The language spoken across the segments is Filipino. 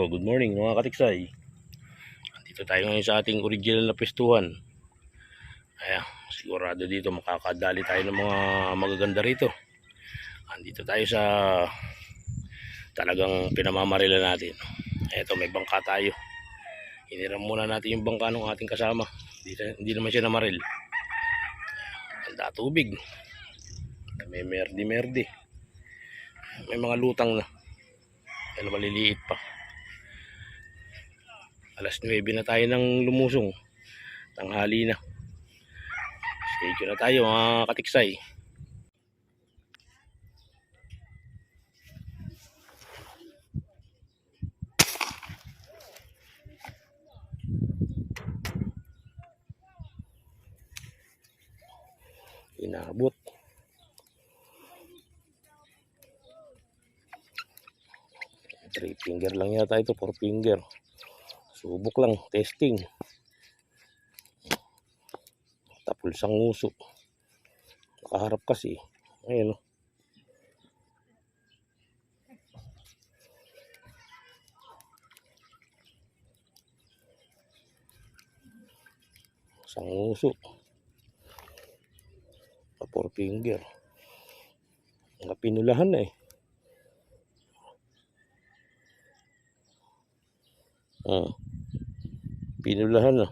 Oh, good morning mga katiksay. Dito tayo ngayon sa ating original na pestuhan. Ayan, sigurado dito makakadali tayo ng mga magaganda rito. Andito tayo sa talagang pinamamarila natin. Eto, may bangka tayo. Hiniram muna natin yung bangka ng ating kasama. Hindi, hindi naman siya namaril. Handa tubig. May merdi-merdi. May mga lutang na. Yan maliliit pa. Alas 9 na tayo ng lumusong. Tanghali na. Stay na tayo mga katiksay. Inabot. Three finger lang yata ito, four finger. Subok lang, testing. Tapol sang nguso. Nakaharap kasi. Ayan o. Sang nguso. Pa four finger. Mga pinulahan na eh. Ah. Pinulahan na.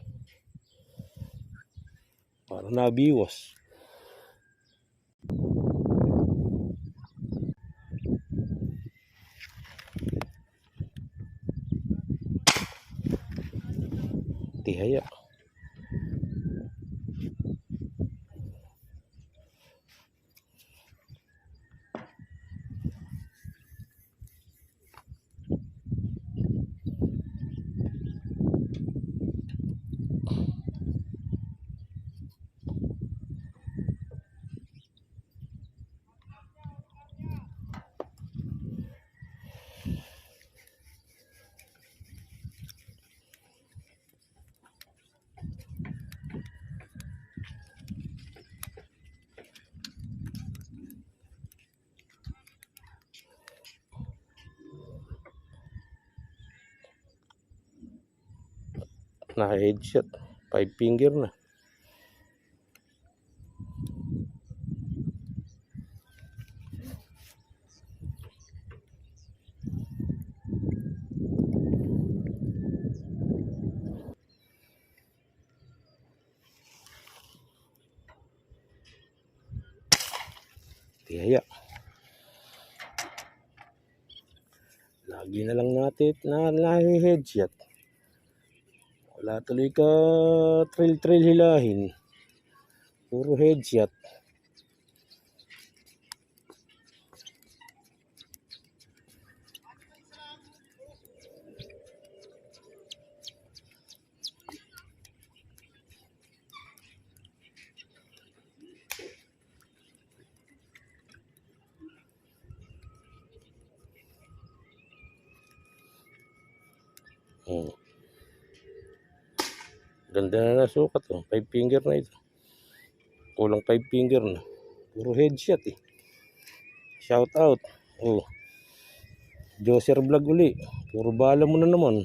Para nabiwas. Tihaya. Naka headshot. Five finger na. Tihaya. Lagi na lang natin na nahi-headshot. Wala tuloy ka trail-trail hilahin. Puro headshot. Hmm. Ganda na nasukat oh. Five finger na ito. Kulang five finger na. Puro headshot eh. Shout out. Oh. Joser vlog uli. Puro bala mo na naman.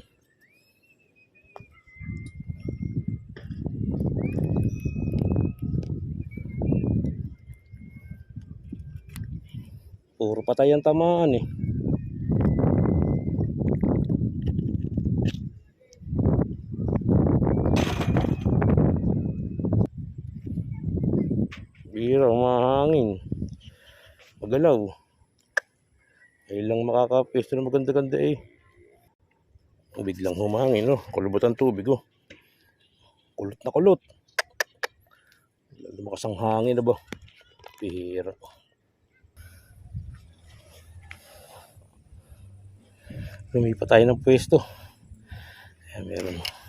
Puro patay ang tamaan eh. Magalaw. Ay lang makakapesto na maganda-ganda eh. Biglang humangin, no? Kulubot ang tubig, oh. Kulot na kulot. Lumakas ang hangin na ba? Bira. Lumipat tayo ng pwesto. Ayan, meron.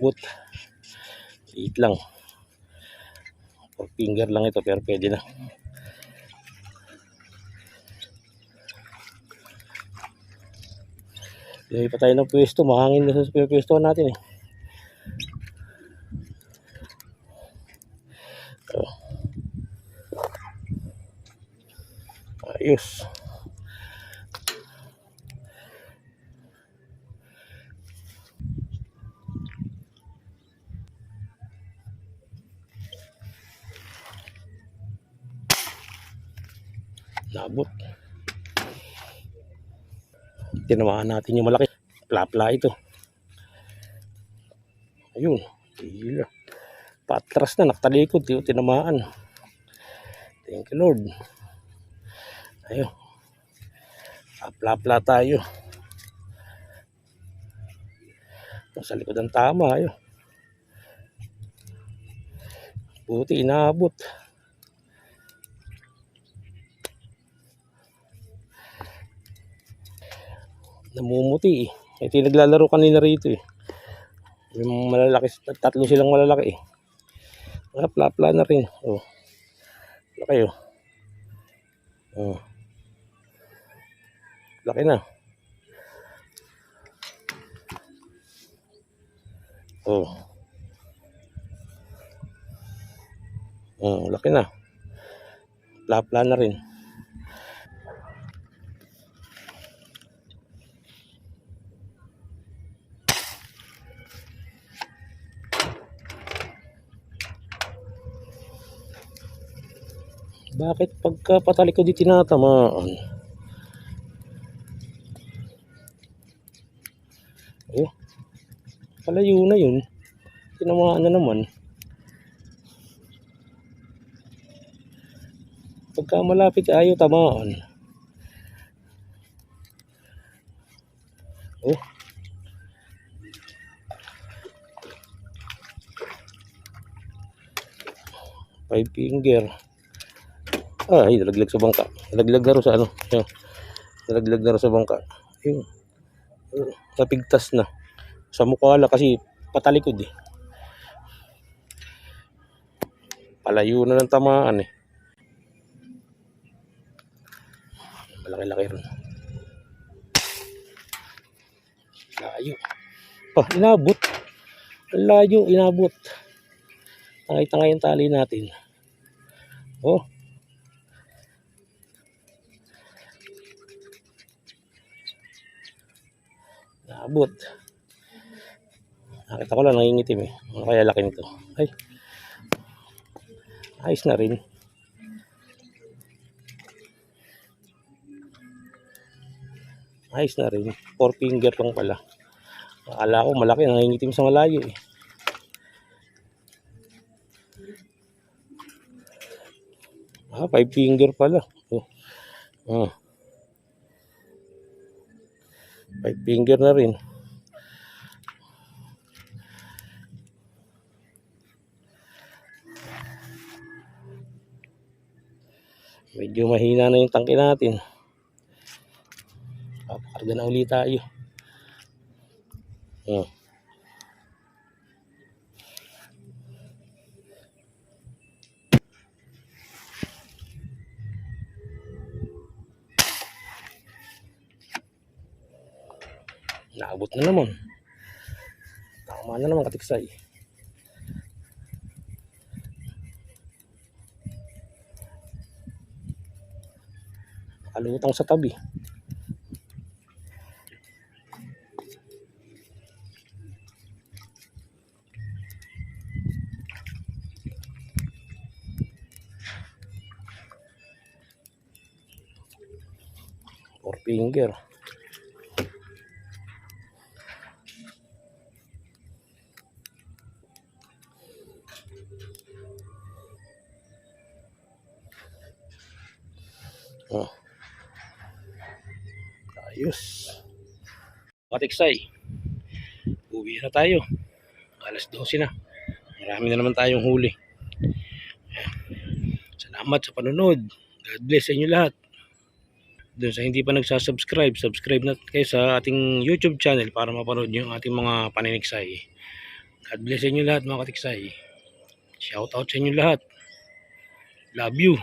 abot liit lang or finger lang ito pero pwede na Lagi pa tayo ng pwesto, mahangin na sa pwesto natin eh. Ayos. Nabot. Tinamaan natin yung malaki. Plapla ito. Ayun. Tila. Patras na. Nakatalikod. Tinamaan. Thank you Lord. Ayun. Plapla tayo. Nasa likod ang tama. Ayun. Buti inaabot. Namumuti eh. Ito yung naglalaro kanina rito eh. Yung malalaki, tatlo silang malalaki eh. Ah, pla-pla na rin. Oh. Laki oh. Oh. Laki na. Oh. Oh, laki na. Pla-pla na rin. Bakit pagka patalikod di tinatamaan? Oh. Palayo na yun. Tinamaan na naman. Pagka malapit ayaw tamaan. Oh. Five finger. Ay, nalaglag sa bangka. Nalaglag na sa ano. Yan. Nalaglag na sa bangka. Yung, uh, napigtas na. Sa mukha lang kasi patalikod eh. Palayo na ng tamaan eh. Malaki-laki rin. Layo. Oh, inabot. Layo, inabot. Nakita nga yung tali natin. Oh, Naabot. Nakita ko lang nangingitim eh. Ano kaya laki nito? Ay. Ayos na rin. Ayos na rin. Four finger lang pala. Akala ko malaki nangingitim sa malayo eh. Ah, five finger pala. Oh. Ah. Five finger na rin. Medyo mahina na yung tangke natin. Papakarga na ulit tayo. Oh. Naabot na naman. Tama na naman katiksay. Nakalutang sa tabi. Four finger. Oh. Ayos. Katiksay. Uwi na tayo. Alas 12 na. Marami na naman tayong huli. Salamat sa panunod. God bless sa inyo lahat. Doon sa hindi pa nagsasubscribe, subscribe na kayo sa ating YouTube channel para mapanood nyo ang ating mga paniniksay. God bless sa inyo lahat mga katiksay. Shout out sa inyo lahat. Love you.